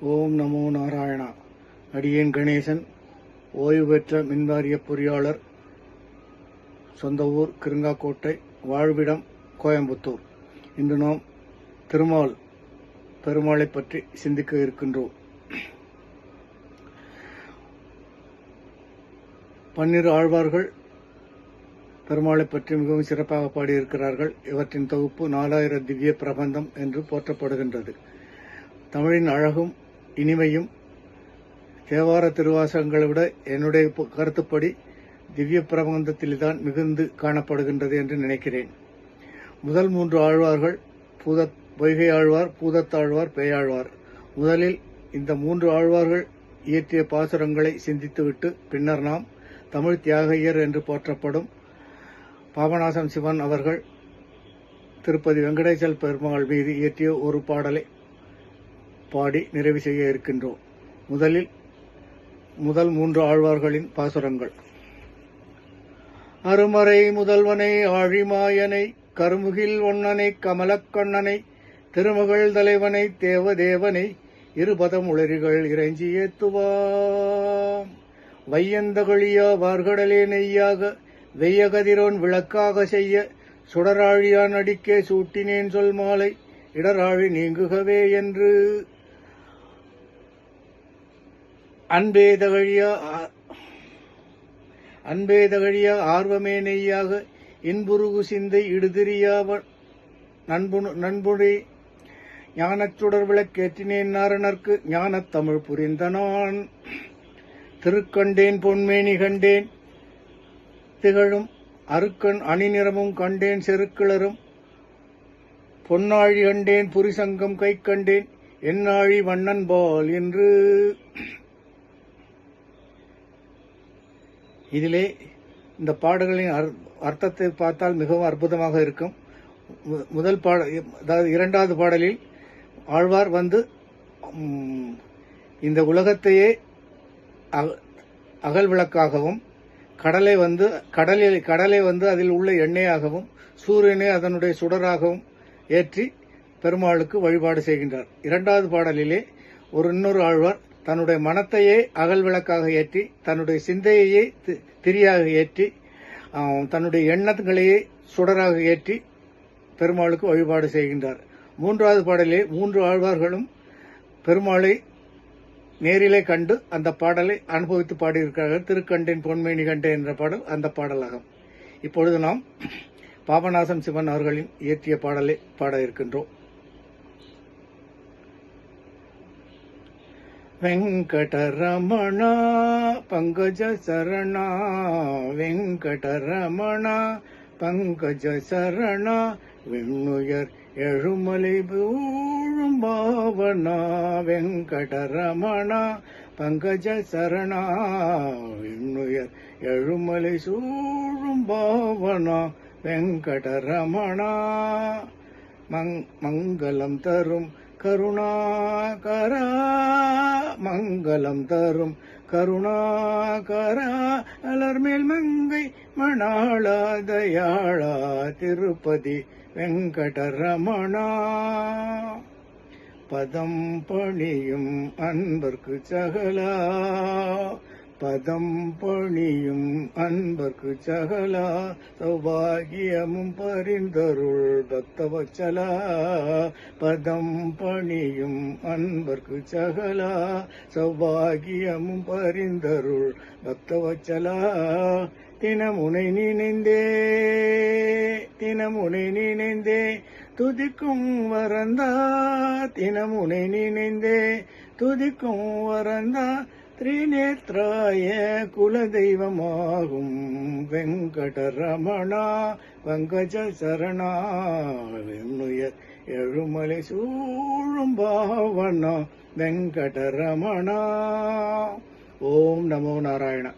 ஓம் நமோ நாராயணா. அடியேன் கணேசன் ஓய்வு பெற்ற மின்வாரிய பொறியாளர் சொந்த ஊர் கிருங்காக்கோட்டை வாழ்விடம் கோயம்புத்தூர். இன்று நாம் திருமால் பெருமாளை பற்றி சிந்திக்க இருக்கின்றோம். பன்னிரு ஆழ்வார்கள் பெருமாளை பற்றி மிகவும் சிறப்பாக பாடியிருக்கிறார்கள். இவற்றின் தொகுப்பு நாலாயிரம் திவ்ய பிரபந்தம் என்று போற்றப்படுகின்றது. தமிழின் அழகும் இனிமையும் தேவார திருவாசகங்களை விட என்னுடைய கருத்துப்படி திவ்ய பிரபந்தத்தில்தான் மிகுந்து காணப்படுகின்றது என்று நினைக்கிறேன். முதல் மூன்று ஆழ்வார்கள் பூத பொய்கை ஆழ்வார் பூதத்தாழ்வார் பேயாழ்வார். முதலில் இந்த மூன்று ஆழ்வார்கள் இயற்றிய பாசுரங்களை சிந்தித்துவிட்டு பின்னர் நாம் தமிழ் தியாகையர் என்று போற்றப்படும் பாபநாசம் சிவன் அவர்கள் திருப்பதி வெங்கடேசல் பெருமாள் மீது இயற்றிய ஒரு பாடலை பாடி நிறைவு செய்ய இருக்கின்றோம். முதலில் முதல் மூன்று ஆழ்வார்களின் பாசுரங்கள். அருமறை முதல்வனை ஆழிமாயனை கருமுகில் ஒன்னனை கமலக்கண்ணனை திருமகள் தலைவனை தேவதேவனை இருபதம் உளறிகள் இறைஞ்சி ஏத்துவாம். வையந்தகழியா வார்கடலே நெய்யாக வெய்யகதிரோன் விளக்காக செய்ய சுடராழியான் அடிக்கே சூட்டினேன் சொல் மாலை இடராழி நீங்குகவே என்று. அன்பே தகழியா ஆ- அன்பே தகழியா ஆர்வமே நெய்யாக இன்புருகு சிந்தை இடுதிரியாவ நண்புணு நண்புடி ஞானச்சுடர் விளக்கேற்றினேன் நாரணர்க்கு ஞானத் தமிழ் புரிந்தனான் திருக்கண்டேன் பொன்மேனி கண்டேன் திகழும் அருக்கன் அணிநிறமும் கண்டேன் செருக்கிளரும். பொன்னாழி கண்டேன் புரிசங்கம் கை கண்டேன் என்னாழி வண்ணன் பால் என்று இதிலே இந்த பாடல்களின் அர்த்தத்தை பார்த்தால் மிகவும் அற்புதமாக இருக்கும். முதல் பாட அதாவது இரண்டாவது பாடலில் ஆழ்வார் வந்து இந்த உலகத்தையே அக- அகல் விளக்காகவும் கடலை வந்து கடலில் கடலை வந்து அதில் உள்ள எண்ணெயாகவும் சூரியனை அதனுடைய சுடராகவும் ஏற்றி பெருமாளுக்கு வழிபாடு செய்கின்றார். இரண்டாவது பாடலிலே ஒரு இன்னொரு ஆழ்வார் தன்னுடைய மனத்தையே அகல் விளக்காக ஏற்றி தன்னுடைய சிந்தையையே தி- திரியாக ஏற்றி தன்னுடைய எண்ணங்களையே சுடராக ஏற்றி பெருமாளுக்கு வழிபாடு செய்கின்றார். மூன்றாவது பாடலே மூன்று ஆழ்வார்களும் பெருமாளை நேரிலே கண்டு அந்த பாடலை அனுபவித்து பாடியிருக்கிறார்கள். திருக்கண்டேன் பொன்மேனி கண்டே என்ற பாடல் அந்த பாடலாகும். இப்பொழுது நாம் பாபநாசம் சிவன் அவர்களின் இயற்றிய பாடலை பாட இருக்கின்றோம். வெங்கடரமண பங்கஜ சரணா வெங்கடரமண பங்கஜ சரணா விண்ணுயர் எழுமலை பூழும் பாவனா வெங்கடரமணா பங்கஜ சரணா விண்ணுயர் எழுமலை சூழும் பாவனா வெங்கடரமணா. மங் மங்களம் தரும் கருணாகரா மங்களம் தரும். கருணாகரா அலர்மேல் மங்கை மணாளா தயாளா திருப்பதி வெங்கடரமணா. பதம் பணியும் அன்பர்க்கு சகலா. பதம் பணியும் அன்பர்க்கு சகலா சௌபாகியமும் பரிந்தருள் பக்தவச்சலா. பதம் பணியும் அன்பர்க்கு சகலா சௌபாகியமும் பரிந்தருள் பக்தவச்சலா. தினமுனை நினைந்தே தினமுனை நினைந்தே துதிக்கும் வரந்தா. தினமுனை நினைந்தே துதிக்கும் வரந்தா. திரிநேத்ராய குலதெய்வமாகும். வெங்கடரமணா பங்கஜ சரணா வெண்ணுயர் எழுமலை சூழும் பாவனா வெங்கடரமணா. ஓம் நமோ நாராயணா.